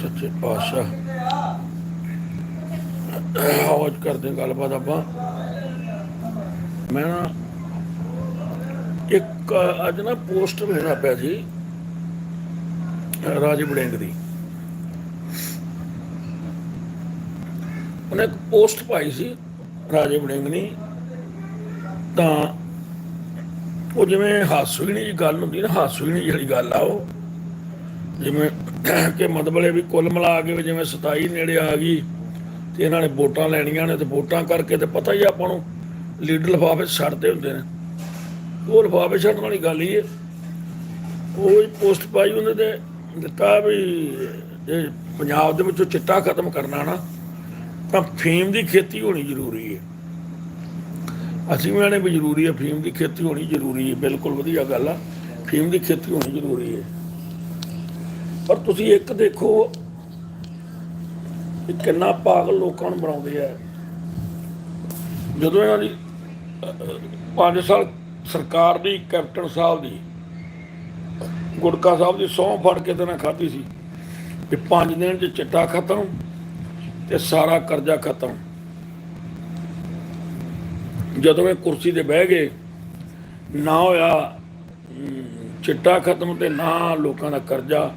ਸੱਚੇ ਪਾਤਸ਼ਾਹ। ਆਵਾਜ਼ ਕਰਦੇ ਗੱਲਬਾਤ ਆਪਾਂ। ਮੈਂ ਨਾ ਇੱਕ, ਅੱਜ ਨਾ ਪੋਸਟ ਵੇਖਦਾ ਪਿਆ ਸੀ, ਰਾਜੇ ਬੜਿੰਗ ਦੀ। ਉਹਨੇ ਇੱਕ ਪੋਸਟ ਪਾਈ ਸੀ, ਰਾਜੇ ਬੜਿੰਗ ਨੇ ਤਾਂ ਉਹ ਜਿਵੇਂ ਹਾਸੋਹੀਣੀ ਜੀ ਗੱਲ ਹੁੰਦੀ ਨਾ ਹਾਸੋਹੀਣੀ ਜਿਹੜੀ ਗੱਲ ਆ ਉਹ। ਜਿਵੇਂ ਕਿ ਮਤਲਬ ਇਹ ਵੀ ਕੁੱਲ ਮਿਲਾ ਕੇ ਵੀ ਜਿਵੇਂ 27 ਨੇੜੇ ਆ ਗਈ ਤੇ ਇਹਨਾਂ ਨੇ ਵੋਟਾਂ ਲੈਣੀਆਂ ਨੇ ਤੇ ਵੋਟਾਂ ਕਰਕੇ ਤੇ ਪਤਾ ਹੀ ਆਪਾਂ ਨੂੰ ਲੀਡਰ ਲਿਫਾਫੇ ਛੱਡਦੇ ਹੁੰਦੇ ਨੇ। ਉਹ ਲਿਫਾਫੇ ਛੱਡਣ ਵਾਲੀ ਗੱਲ ਹੀ ਹੈ। ਉਹ ਪੋਸਟ ਪਾਈ ਉਹਨੇ ਤੇ ਦਿੱਤਾ ਵੀ ਇਹ ਪੰਜਾਬ ਦੇ ਵਿੱਚੋਂ ਚਿੱਟਾ ਖਤਮ ਕਰਨਾ ਨਾ, ਤਾਂ ਫੀਮ ਦੀ ਖੇਤੀ ਹੋਣੀ ਜ਼ਰੂਰੀ ਹੈ। ਅਸੀਂ ਵੀ ਆਣੇ ਵੀ ਜ਼ਰੂਰੀ ਹੈ, ਫੀਮ ਦੀ ਖੇਤੀ ਹੋਣੀ ਜ਼ਰੂਰੀ ਹੈ। ਬਿਲਕੁਲ ਵਧੀਆ ਗੱਲ ਆ। ਫੀਮ ਦੀ ਖੇਤੀ ਹੋਣੀ ਜ਼ਰੂਰੀ ਹੈ। ਪਰ ਤੁਸੀਂ ਇੱਕ ਦੇਖੋ ਕਿੰਨਾ ਪਾਗਲ ਲੋਕਾਂ ਨੂੰ ਬਣਾਉਂਦੇ ਆ। ਜਦੋਂ ਇਹਨਾਂ ਦੀ 5 ਸਾਲ ਸਰਕਾਰ ਦੀ, ਕੈਪਟਨ ਸਾਹਿਬ ਦੀ, ਗੁਟਕਾ ਸਾਹਿਬ ਦੀ ਸਹੁੰ ਫੜ ਕੇ ਤੇ ਨਾ ਖਾਧੀ ਸੀ ਕਿ 5 ਦਿਨ ਚ ਚਿੱਟਾ ਖਤਮ ਤੇ ਸਾਰਾ ਕਰਜ਼ਾ ਖਤਮ। ਜਦੋਂ ਇਹ ਕੁਰਸੀ ਤੇ ਬਹਿ ਗਏ, ਨਾ ਹੋਇਆ ਚਿੱਟਾ ਖਤਮ ਤੇ ਨਾ ਲੋਕਾਂ ਦਾ ਕਰਜ਼ਾ।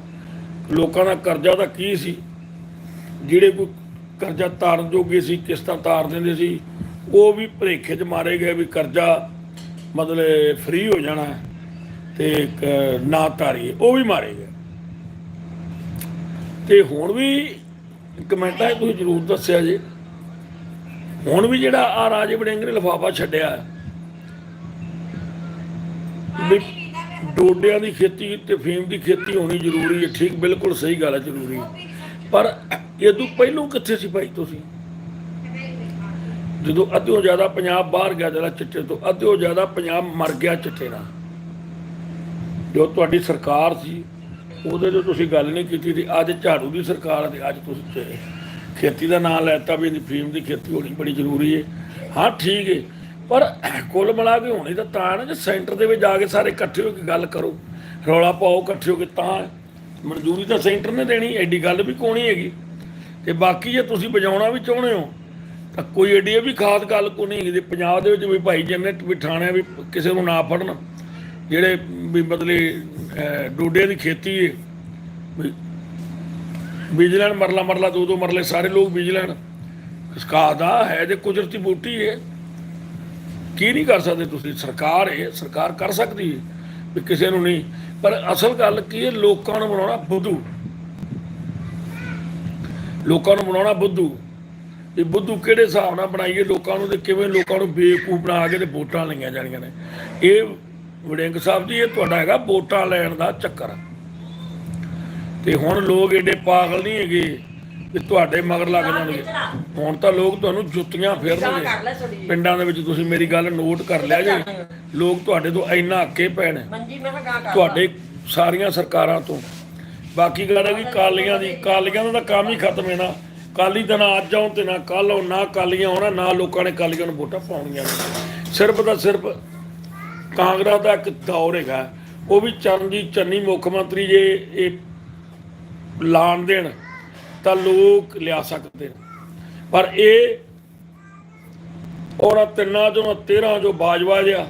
ਲੋਕਾਂ ਦਾ ਕਰਜ਼ਾ ਤਾਂ ਕੀ ਸੀ? ਜਿਹੜੇ ਕੋਈ ਕਰਜ਼ਾ ਤਾਰਨ ਜੋਗੇ ਸੀ, ਕਿਸ਼ਤਾਂ ਤਾਰ ਦਿੰਦੇ ਸੀ, ਉਹ ਵੀ ਭਰੇਖੇ 'ਚ ਮਾਰੇ ਗਏ ਵੀ ਕਰਜ਼ਾ ਮਤਲਬ ਫ੍ਰੀ ਹੋ ਜਾਣਾ ਹੈ ਤੇ ਨਾ ਤਾਰੀਏ, ਉਹ ਵੀ ਮਾਰੇ ਗਏ। ਤੇ ਹੁਣ ਵੀ ਕਮੈਂਟਾਂ 'ਚ ਤੁਸੀਂ ਜ਼ਰੂਰ ਦੱਸਿਆ ਜੇ। ਹੁਣ ਵੀ ਜਿਹੜਾ ਆ ਰਾਜੇ ਵੜਿੰਗ ਨੇ ਲਿਫਾਫਾ ਛੱਡਿਆ ਵੀ ਡੋਡਿਆਂ ਦੀ ਖੇਤੀ ਤੇ ਫੀਮ ਦੀ ਖੇਤੀ ਹੋਣੀ ਜ਼ਰੂਰੀ ਹੈ, ਠੀਕ, ਬਿਲਕੁਲ ਸਹੀ ਗੱਲ ਹੈ, ਜ਼ਰੂਰੀ ਪਰ ਇਹ ਤੋਂ ਪਹਿਲੋਂ ਕਿੱਥੇ ਸੀ ਭਾਈ ਤੁਸੀਂ? ਜਦੋਂ ਅੱਧਿਓਂ ਜ਼ਿਆਦਾ ਪੰਜਾਬ ਬਾਹਰ ਗਿਆ, ਜਿਹੜਾ ਚਿੱਟੇ ਤੋਂ, ਅੱਧਿਓ ਜ਼ਿਆਦਾ ਪੰਜਾਬ ਮਰ ਗਿਆ ਚਿੱਟੇ ਨਾਲ। ਜੋ ਤੁਹਾਡੀ ਸਰਕਾਰ ਸੀ, ਉਹਦੇ ਤੋਂ ਤੁਸੀਂ ਗੱਲ ਨਹੀਂ ਕੀਤੀ ਤੇ ਅੱਜ ਝਾੜੂ ਦੀ ਸਰਕਾਰ ਹੈ ਤੇ ਅੱਜ ਤੁਸੀਂ ਖੇਤੀ ਦਾ ਨਾਮ ਲੈਤਾ ਵੀ ਇਹਦੀ ਫੀਮ ਦੀ ਖੇਤੀ ਹੋਣੀ ਬੜੀ ਜ਼ਰੂਰੀ ਹੈ। ਹਾਂ, ਠੀਕ ਹੈ। ਪਰ ਕੁੱਲ ਮਿਲਾ ਕੇ ਹੋਣੀ ਤਾਂ ਤਾਂ ਨਾ ਜੇ ਸੈਂਟਰ ਦੇ ਵਿੱਚ ਜਾ ਕੇ ਸਾਰੇ ਇਕੱਠੇ ਹੋ ਕੇ ਗੱਲ ਕਰੋ ਰੌਲਾ ਪਾਓ ਇਕੱਠੇ ਹੋ ਕੇ ਤਾਂ ਮਨਜ਼ੂਰੀ ਤਾਂ ਸੈਂਟਰ ਨੇ ਦੇਣੀ ਐਡੀ ਗੱਲ ਵੀ ਕੋਣੀ ਹੈਗੀ। ਤੇ ਬਾਕੀ ਜੇ ਤੁਸੀਂ ਵਜਾਉਣਾ ਵੀ ਚਾਹੁੰਦੇ ਹੋ ਤਾਂ ਕੋਈ ਐਡੀ ਇਹ ਵੀ ਖਾਸ ਗੱਲ ਕੋ ਨਹੀਂ ਹੈਗੀ ਤੇ ਪੰਜਾਬ ਦੇ ਵਿੱਚ ਵੀ ਭਾਈ ਜਿੰਨੇ ਵੀ ਠਾਣਿਆ ਵੀ ਕਿਸੇ ਨੂੰ ਨਾ ਫੜਨ ਜਿਹੜੇ ਵੀ ਬਦਲੇ ਅਹ, ਡੋਡੇ ਦੀ ਖੇਤੀ ਹੈ ਵੀ ਬੀਜ ਲੈਣ ਮਰਲਾ ਮਰਲਾ ਦੋ ਦੋ ਮਰਲੇ ਸਾਰੇ ਲੋਕ ਬੀਜ ਲੈਣ। ਇਸਕਾ ਦਾ ਹੈ ਜੇ ਕੁਦਰਤੀ ਬੂਟੀ ਹੈ ਕੀ ਨਹੀਂ ਕਰ ਸਕਦੇ ਤੁਸੀਂ? ਸਰਕਾਰ ਹੈ ਸਰਕਾਰ ਕਰ ਸਕਦੀ ਹੈ ਵੀ ਕਿਸੇ ਨੂੰ ਨਹੀਂ। ਪਰ ਅਸਲ ਗੱਲ ਕੀ ਹੈ? ਲੋਕਾਂ ਨੂੰ ਬਣਾਉਣਾ ਬੁੱਧੂ। ਲੋਕਾਂ ਨੂੰ ਬਣਾਉਣਾ ਬੁੱਧੂ। ਇਹ ਬੁੱਧੂ ਕਿਹੜੇ ਹਿਸਾਬ ਨਾਲ ਬਣਾਈਏ? ਲੋਕਾਂ ਨੂੰ ਤੇ ਕਿਵੇਂ ਲੋਕਾਂ ਨੂੰ ਬੇਵਕੂਫ ਬਣਾ ਕੇ ਤੇ ਵੋਟਾਂ ਲਈਆਂ ਜਾਣੀਆਂ ਨੇ। ਇਹ ਵੜਿੰਗ ਸਾਹਿਬ ਜੀ, ਇਹ ਤੁਹਾਡਾ ਹੈਗਾ ਵੋਟਾਂ ਲੈਣ ਦਾ ਚੱਕਰ। ਤੇ ਹੁਣ ਲੋਕ ਏਡੇ ਪਾਗਲ ਨਹੀਂ ਹੈਗੇ। ਕਿ ਤੁਹਾਡੇ ਮਗਰ ਲੱਗ ਜਾਣਗੇ। ਹੁਣ ਤਾਂ ਲੋਕ ਤੁਹਾਨੂੰ ਜੁੱਤੀਆਂ ਫੇਰਨਗੇ। ਪਿੰਡਾਂ ਦੇ ਵਿੱਚ ਤੁਸੀਂ ਮੇਰੀ ਗੱਲ ਨੋਟ ਕਰ ਲਿਆ ਜੇ। ਲੋਕ ਤੁਹਾਡੇ ਤੋਂ ਇੰਨਾ ਅੱਕੇ ਕਰ ਤੁਹਾਡੇ ਸਾਰੀਆਂ ਸਰਕਾਰਾਂ ਤੋਂ। ਬਾਕੀ ਗੱਲ ਹੈ ਕਿ ਕਾਲੀਆਂ ਦੀ ਕਾਲੀਆਂ ਦਾ ਤਾਂ ਕੰਮ ਹੀ ਖਤਮ ਹੈ ਨਾ। ਕਾਲੀ ਤਾਂ ਨਾ ਅੱਜ ਆਉਣ ਤੇ ਨਾ ਕੱਲ ਆਉਣ ਨਾ ਕਾਲੀਆਂ ਹੋਣਾ ਨਾ ਲੋਕਾਂ ਨੇ ਕਾਲੀਆਂ ਨੂੰ ਵੋਟਾਂ ਪਾਉਣੀਆਂ ਸਿਰਫ ਦਾ ਸਿਰਫ ਕਾਂਗਰਸ ਦਾ ਇੱਕ ਦੌਰ ਹੈਗਾ। ਉਹ ਵੀ ਚਰਨਜੀਤ ਚੰਨੀ ਮੁੱਖ ਮੰਤਰੀ ਜੇ ਇਹ ਲਾਣ ਦੇਣ। ਤਾਂ ਲੋਕ ਲਿਆ ਸਕਦੇ ਨੇ। ਪਰ ਇਹ ਉਹਨਾਂ ਤਿੰਨਾਂ ਚੋਂ 13 ਜੋ ਬਾਜਵਾ ਜਿਆ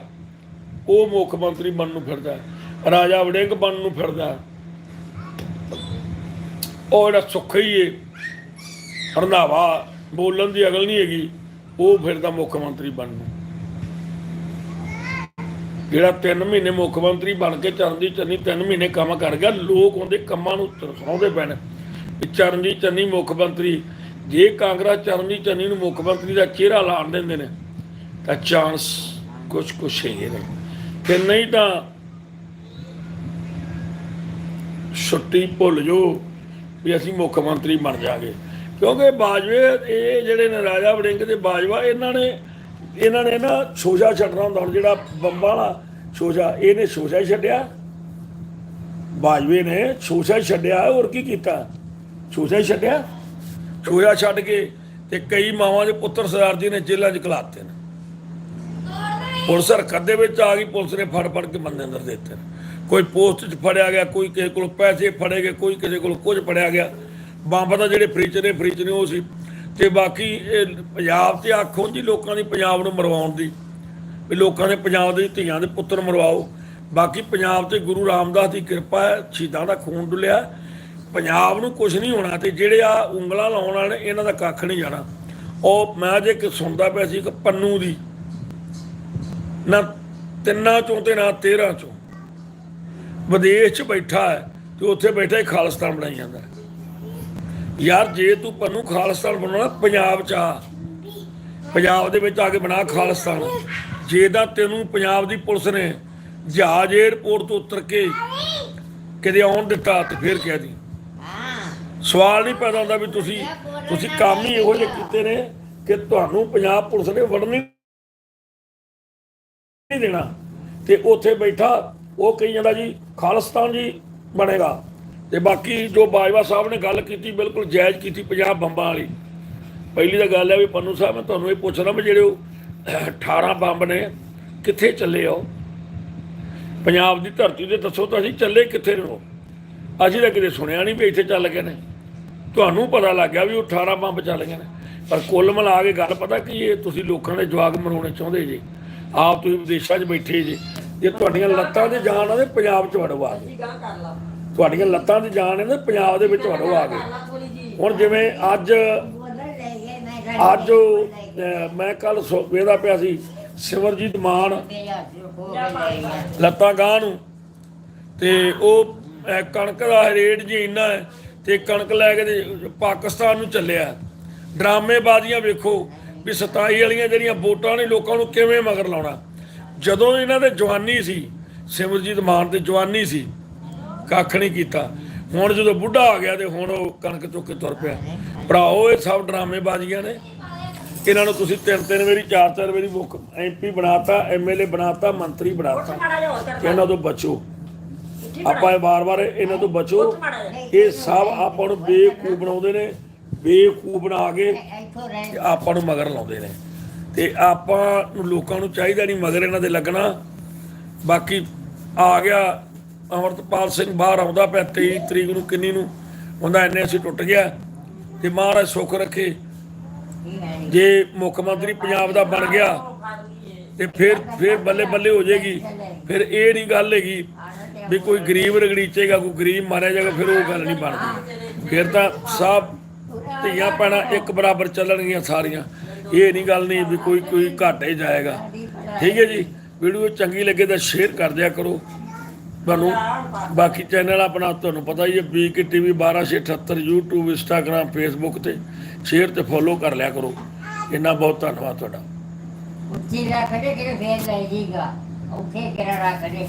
ਉਹ ਮੁੱਖ ਮੰਤਰੀ ਬਣਨ ਨੂੰ ਫਿਰਦਾ ਰਾਜਾ ਵੜਿੰਗ ਬਣਨ ਨੂੰ ਫਿਰਦਾ ਹੈ। ਉਹ ਜਿਹੜਾ ਸੁੱਖਾ ਏ ਰੰਧਾਵਾ, ਬੋਲਣ ਦੀ ਅਗਲ ਨਹੀਂ ਹੈਗੀ, ਉਹ ਫਿਰਦਾ ਮੁੱਖ ਮੰਤਰੀ ਬਣਨ ਨੂੰ। ਜਿਹੜਾ 3 ਮਹੀਨੇ ਮੁੱਖ ਮੰਤਰੀ ਬਣ ਕੇ ਚਰਨਜੀਤ ਚੰਨੀ 3 ਮਹੀਨੇ ਕੰਮ ਕਰ ਗਿਆ, ਲੋਕ ਉਹਦੇ ਕੰਮਾਂ ਨੂੰ ਤਰਸਾਉਂਦੇ ਪੈਣ। ਚਰਨਜੀਤ ਚੰਨੀ ਮੁੱਖ ਮੰਤਰੀ, ਜੇ ਕਾਂਗਰਸ ਚਰਨਜੀਤ ਚੰਨੀ ਨੂੰ ਮੁੱਖ ਮੰਤਰੀ ਦਾ ਚਿਹਰਾ ਲਾਣ ਦਿੰਦੇ ਨੇ, ਤਾਂ ਚਾਂਸ ਕੁਛ ਕੁਛ ਹੈਗੇ ਨੇ ਤੇ ਨਹੀਂ ਤਾਂ ਛੁੱਟੀ ਭੁੱਲ ਜੋ ਵੀ ਅਸੀਂ ਮੁੱਖ ਮੰਤਰੀ ਬਣ ਜਾਗੇ। ਕਿਉਂਕਿ ਬਾਜਵੇ ਇਹ ਜਿਹੜੇ ਨੇ ਰਾਜਾ ਵੜਿੰਗ ਤੇ ਬਾਜਵਾ, ਇਹਨਾਂ ਨੇ ਇਹਨਾਂ ਨੇ ਨਾ ਸੋਜਾ ਛੱਡਣਾ ਹੁੰਦਾ ਜਿਹੜਾ ਬੰਬਾਂ ਵਾਲਾ ਸੋਜਾ ਇਹਨੇ ਸੋਜਾ ਹੀ ਛੱਡਿਆ। ਬਾਜਵੇ ਨੇ ਸੋਜਾ ਛੱਡਿਆ, ਹੋਰ ਕੀ ਕੀਤਾ? ਸੋਜਾ ਹੀ ਛੱਡਿਆ। ਸੋਜਾ ਛੱਡ ਕੇ ਤੇ ਕਈ ਮਾਵਾਂ ਦੇ ਪੁੱਤਰ ਸਰਦਾਰ ਜੀ ਨੇ ਜੇਲ੍ਹਾਂ 'ਚ ਘਲਾਤੇ ਨੇ। ਪੁਲਿਸ ਹਰਕਤ ਦੇ ਵਿੱਚ ਆ ਗਈ, ਪੁਲਿਸ ਨੇ ਫੜ ਫੜ ਕੇ ਬੰਦੇ ਅੰਦਰ ਦਿੱਤੇ ਕੋਈ ਪੋਸਟ 'ਚ ਫੜਿਆ ਗਿਆ, ਕੋਈ ਕਿਸੇ ਕੋਲ ਪੈਸੇ ਫੜੇ ਗਏ, ਕੋਈ ਕਿਸੇ ਕੋਲ ਕੁਝ ਫੜਿਆ ਗਿਆ। ਬੰਬ ਦਾ ਜਿਹੜੇ ਫ੍ਰਿਜ ਨੇ ਫ੍ਰਿਜ ਨੇ ਉਹ ਸੀ। ਤੇ ਬਾਕੀ ਇਹ ਪੰਜਾਬ ਤੇ ਆਖੋ ਜੀ ਲੋਕਾਂ ਦੀ ਪੰਜਾਬ ਨੂੰ ਮਰਵਾਉਣ ਦੀ। ਵੀ ਲੋਕਾਂ ਦੇ ਪੰਜਾਬ ਦੇ ਧੀਆਂ ਦੇ ਪੁੱਤਰ ਮਰਵਾਓ। ਬਾਕੀ ਪੰਜਾਬ ਤੇ ਗੁਰੂ ਰਾਮਦਾਸ ਦੀ ਕਿਰਪਾ ਹੈ, ਸ਼ਹੀਦਾਂ ਦਾ ਖੂਨ ਡੁੱਲਿਆ। ਪੰਜਾਬ ਨੂੰ ਕੁਝ ਨਹੀਂ ਹੋਣਾ ਤੇ ਜਿਹੜੇ ਆ ਉਂਗਲਾਂ ਲਾਉਣ ਵਾਲੇ ਇਹਨਾਂ ਦਾ ਕੱਖ ਨਹੀਂ ਜਾਣਾ। ਉਹ ਮੈਂ ਜੇ ਕਿ ਸੁਣਦਾ ਪਿਆ ਸੀ ਕਿ ਪੰਨੂ ਦੀ, ਨਾ ਤਿੰਨਾਂ ਚੋਂ ਤੇ ਨਾ 13 ਚੋਂ। ਵਿਦੇਸ਼ 'ਚ ਬੈਠਾ ਹੈ ਤੇ ਉੱਥੇ ਬੈਠਾ ਹੀ ਖਾਲਿਸਤਾਨ ਬਣਾਈ ਜਾਂਦਾ ਯਾਰ, ਜੇ ਤੂੰ ਪੰਨੂ ਖਾਲਿਸਤਾਨ ਬਣਾਉਣਾ, ਪੰਜਾਬ 'ਚ ਆ। ਪੰਜਾਬ ਦੇ ਵਿੱਚ ਆ ਕੇ ਬਣਾ ਖਾਲਿਸਤਾਨ। ਜੇ ਤਾਂ ਤੈਨੂੰ ਪੰਜਾਬ ਦੀ ਪੁਲਿਸ ਨੇ ਜਹਾਜ਼ 에ਅਰਪੋਰਟ ਤੋਂ ਉਤਰ ਕੇ ਕਿਤੇ ਆਉਣ ਦਿੱਤਾ ਤੇ ਫਿਰ ਕਹਿ ਦੀ? ਸਵਾਲ ਨਹੀਂ ਪੈਦਾ ਹੁੰਦਾ ਵੀ ਤੁਸੀਂ ਤੁਸੀਂ ਕੰਮ ਹੀ ਇਹੋ ਜਿਹੇ ਕੀਤੇ ਨੇ ਕਿ ਤੁਹਾਨੂੰ ਪੰਜਾਬ ਪੁਲਿਸ ਨੇ ਵੜਨ ਨਹੀਂ ਦੇਣਾ। ਤੇ ਉੱਥੇ ਬੈਠਾ, ਉਹ ਕਹੀ ਜਾਂਦਾ ਜੀ, ਖਾਲਿਸਤਾਨ ਜੀ ਬਣੇਗਾ। ਤੇ ਬਾਕੀ ਜੋ ਬਾਜਵਾ ਸਾਹਿਬ ਨੇ ਗੱਲ ਕੀਤੀ, ਬਿਲਕੁਲ ਜਾਇਜ਼ ਕੀਤੀ ਪੰਜਾਬ ਬੰਬਾਂ ਵਾਲੀ। ਪਹਿਲੀ ਤਾਂ ਗੱਲ ਹੈ ਵੀ ਪੰਨੂ ਸਾਹਿਬ, ਮੈਂ ਤੁਹਾਨੂੰ ਇਹ ਪੁੱਛਣਾ ਵੀ ਜਿਹੜੇ ਉਹ 18 ਬੰਬ ਨੇ, ਕਿੱਥੇ ਚੱਲੇ ਆ ਉਹ? ਪੰਜਾਬ ਦੀ ਧਰਤੀ ਤੇ ਦੱਸੋ ਤਾਂ ਅਸੀਂ ਚੱਲੇ ਕਿੱਥੇ ਨੇ ਉਹ? ਅਸੀਂ ਤਾਂ ਕਿਤੇ ਸੁਣਿਆ ਨਹੀਂ ਵੀ ਇੱਥੇ ਚੱਲ ਗਏ ਨੇ। ਤੁਹਾਨੂੰ ਪਤਾ ਲੱਗ ਗਿਆ ਵੀ ਉਹ 18 ਬੰਬ ਚੱਲ ਗਏ ਨੇ। ਪਰ ਕੁੱਲ ਮਿਲਾ ਕੇ ਗੱਲ ਪਤਾ ਕੀ ਇਹ ਤੁਸੀਂ ਲੋਕਾਂ ਦੇ ਜਵਾਗ ਮਨਾਉਣੇ ਚਾਹੁੰਦੇ ਜੀ। ਆਪ ਤੁਸੀਂ ਵਿਦੇਸ਼ਾਂ 'ਚ ਬੈਠੇ ਜੀ। ਜੇ ਤੁਹਾਡੀਆਂ ਲੱਤਾਂ ਦੇ ਜਾਨ ਆ ਤੇ ਪੰਜਾਬ 'ਚ ਵੜੋ ਆ ਗਏ ਤੁਹਾਡੀਆਂ ਲੱਤਾਂ ਦੀ ਜਾਨ ਹੈ ਨਾ ਪੰਜਾਬ ਦੇ ਵਿੱਚ ਵੜੋ ਆ ਗਏ ਹੁਣ ਜਿਵੇਂ ਅੱਜ ਅੱਜ ਮੈਂ ਕੱਲ ਵੇਦਾ ਪਿਆ ਸੀ ਸਿਮਰਜੀਤ ਮਾਨ ਲੱਤਾਂ ਗਾਂ ਨੂੰ। ਤੇ ਉਹ ਕਣਕ ਦਾ ਰੇਟ ਜੀ ਇੰਨਾ ਹੈ ਤੇ ਕਣਕ ਲੈ ਕੇ ਪਾਕਿਸਤਾਨ ਨੂੰ ਚੱਲਿਆ। ਡਰਾਮੇਬਾਜ਼ੀਆਂ ਵੇਖੋ ਵੀ 27 ਵਾਲੀਆਂ ਜਿਹੜੀਆਂ ਵੋਟਾਂ ਨੇ ਲੋਕਾਂ ਨੂੰ ਕਿਵੇਂ ਮਗਰ ਲਾਉਣਾ। ਜਦੋਂ ਇਹਨਾਂ ਦੇ ਜਵਾਨੀ ਸੀ, ਸਿਮਰਜੀਤ ਮਾਨ ਤੇ ਜਵਾਨੀ ਸੀ, ਕੱਖ ਨਹੀਂ ਕੀਤਾ। ਹੁਣ ਜਦੋਂ ਬੁੱਢਾ ਆ ਗਿਆ ਤੇ ਹੁਣ ਉਹ ਕਣਕ ਚੁੱਕ ਕੇ ਤੁਰ ਪਿਆ। ਭਰਾਓ, ਇਹ ਸਭ ਡਰਾਮੇਬਾਜ਼ੀਆਂ ਨੇ। ਇਹਨਾਂ ਨੂੰ ਤੁਸੀਂ ਤਿੰਨ ਤਿੰਨ ਵਾਰੀ, ਚਾਰ ਚਾਰ ਵਾਰੀ ਮੁੱਖ ਐਮਪੀ ਬਣਾਤਾ ਐਮਐਲਏ ਬਣਾਤਾ, ਮੰਤਰੀ ਬਣਾਤਾ। ਮਾੜਾ ਜਿਹਾ ਹੋਰ ਕਰ ਇਹਨਾਂ ਤੋਂ ਬਚੋ। ਆਪਾਂ ਇਹ ਵਾਰ-ਵਾਰ ਇਹਨਾਂ ਤੋਂ ਬਚੋ। ਇਹ ਸਭ ਆਪਾਂ ਨੂੰ ਬੇਵਕੂਫ ਬਣਾਉਂਦੇ ਨੇ। ਬੇਵਕੂਫ ਬਣਾ ਕੇ ਤੇ ਆਪਾਂ ਨੂੰ ਮਗਰ ਲਾਉਂਦੇ ਨੇ। ਤੇ ਆਪਾਂ ਨੂੰ ਲੋਕਾਂ ਨੂੰ ਚਾਹੀਦਾ ਨਹੀਂ ਮਗਰ ਇਹਨਾਂ ਦੇ ਲੱਗਣਾ। ਬਾਕੀ ਆ ਗਿਆ ਅਮਰਤਪਾਲ ਸਿੰਘ ਬਾਹਰ ਆਉਂਦਾ ਪਿਆ 23 ਤਰੀਕ ਨੂੰ ਕਿੰਨੀ ਨੂੰ। ਉਹਦਾ ਐਨਐਸਸੀ ਟੁੱਟ ਗਿਆ। ਤੇ ਮਹਾਰਾਜ ਸੁੱਖ ਰੱਖੇ। ਜੇ ਮੁੱਖ ਮੰਤਰੀ ਪੰਜਾਬ ਦਾ ਬਣ ਗਿਆ ਤੇ ਫਿਰ ਫਿਰ ਬੱਲੇ ਬੱਲੇ ਹੋ ਜਾਏਗੀ। ਫਿਰ ਇਹ ਨਹੀਂ ਗੱਲ ਹੈਗੀ ਵੀ ਕੋਈ ਗਰੀਬ ਰਗੜੀਚੇਗਾ, ਕੋਈ ਗਰੀਬ ਮਾਰਿਆ ਜਾਏਗਾ, ਫਿਰ ਉਹ ਗੱਲ ਨਹੀਂ ਬਣਦੀ। ਫਿਰ ਤਾਂ ਸਭ ਧੀਆਂ ਪੈਣਾ ਇੱਕ ਬਰਾਬਰ ਚੱਲਣਗੀਆਂ ਸਾਰੀਆਂ। ਇਹ ਨਹੀਂ ਗੱਲ ਨਹੀਂ ਵੀ ਕੋਈ ਕੋਈ ਘਾਟੇ ਜਾਏਗਾ। ਠੀਕ ਹੈ ਜੀ? ਵੀਡੀਓ ਚੰਗੀ ਲੱਗੇ ਤਾਂ ਸ਼ੇਅਰ ਕਰ ਦਿਆ ਕਰੋ। ਤੁਹਾਨੂੰ ਬਾਕੀ ਚੈਨਲ ਆਪਣਾ ਤੁਹਾਨੂੰ ਪਤਾ ਹੀ ਹੈ BK TV 1278 YouTube, Instagram, Facebook ਤੇ ਸ਼ੇਅਰ ਤੇ ਫੋਲੋ ਕਰ ਲਿਆ ਕਰੋ। ਇੰਨਾ ਬਹੁਤ ਧੰਨਵਾਦ ਤੁਹਾਡਾ। ਉੱਚੀ ਰੱਖ ਦੇ ਕਿਤੇ ਫੇਰ ਲੈ ਜੀਗਾ ਉੱਥੇ ਕਿਹੜਾ ਰੱਖ ਦੇ।